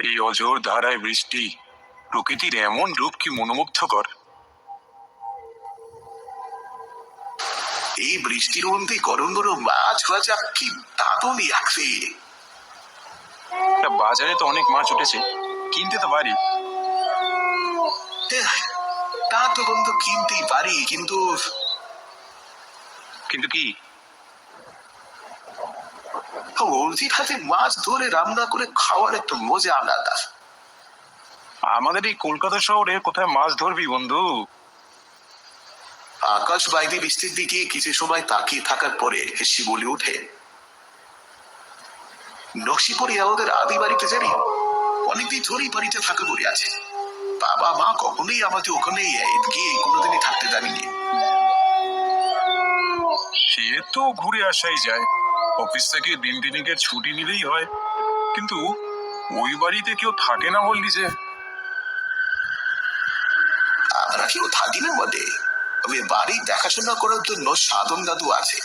এই অজর ধারায় বৃষ্টি প্রকৃতির এমন রূপ কি মনোমুগ্ধকর? এই বৃষ্টির মধ্যে গরম গরম মাছ ভাজা কি লাগছে তা বাজারে তো অনেক মাছ উঠেছে কিনতে তো পারি। এহ, তা তো বন্ধু কিনতেই পারি কিন্তু কিন্তু কি অর্জির হাতে মাছ ধরে রান্না করে খাওয়ার একটা মজা আলাদা। আমাদের এই কলকাতা শহরে কোথায় মাছ ধরবি বন্ধু? আকাশ বাইরে বৃষ্টির দিকে কিছু সময় তাকিয়ে থাকার পরে হেসি বলে ওঠে নকশিপুরে আমাদের আদি বাড়িতে জানি অনেকদিন ধরেই বাড়িতে থাকা পড়ে আছে। বাবা মা কখনোই আমাকে ওখানে গিয়ে কোনোদিনই থাকতে দেয়নি সে তো ঘুরে আসাই যায়। অফিস থেকে দিন দিনিকের ছুটি নিলেই হয়। কিন্তু ওই বাড়িতে কেউ থাকে না বললি যে। কেউ থাকি না বলে তবে বাড়ি দেখাশোনা করার জন্য সাধন দাদু আছে।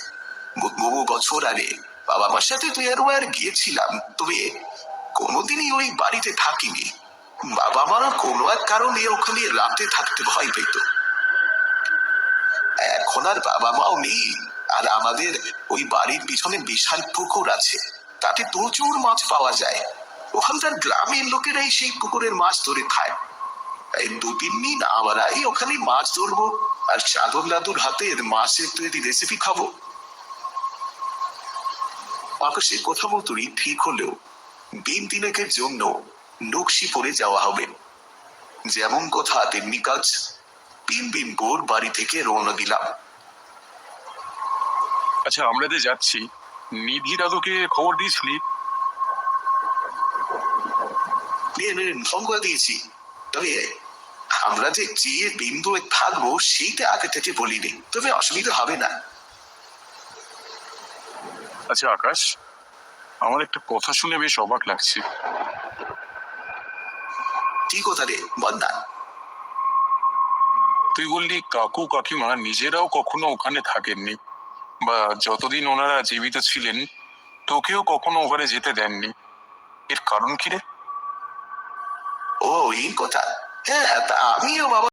বহু বছর আগে বাবা মার সাথে আর গিয়েছিলাম। তবে কোনোদিনই ওই বাড়িতে থাকিনি। বাবা কোনো এক কারণে ওখানে রাতে থাকতে ভয় পেত। এখন আর বাবা মাও নেই। আর আমাদের ওই বাড়ির পিছনে বিশাল পুকুর আছে। তাতে প্রচুর মাছ পাওয়া যায়। ওখানকার গ্রামের লোকেরাই সেই পুকুরের মাছ ধরে খায়। দু তিন দিন ওখানে মাছ ধরবো আর মাছের তৈরি রেসিপি খাব। কথা ঠিক হলেও দিন তিনেকের জন্য নকশি পরে যাওয়া হবে। যেমন কথা, তেমনি কাজ। তিন দিন পর বাড়ি থেকে রওনা দিলাম। আচ্ছা আমরা যে যাচ্ছি নিধি দাদুকে খবর দিয়েছিলি? সংবাদ দিয়েছি। তবে আমরা যে বিন্দু থাকব সেইটা আগে থেকে বলিনি। তবে অসুবিধা হবে না। আচ্ছা আকাশ আমার একটা কথা শুনে বেশ অবাক লাগছে। কি কথা রে না তুই বললি কাকু কাকিমা নিজেরাও কখনো ওখানে থাকেননি। বা যতদিন ওনারা জীবিত ছিলেন, তোকেও কখনো ওখানে যেতে দেননি। এর কারণ কি রে? ও, এই কথা। হ্যাঁ তা আমিও বাবা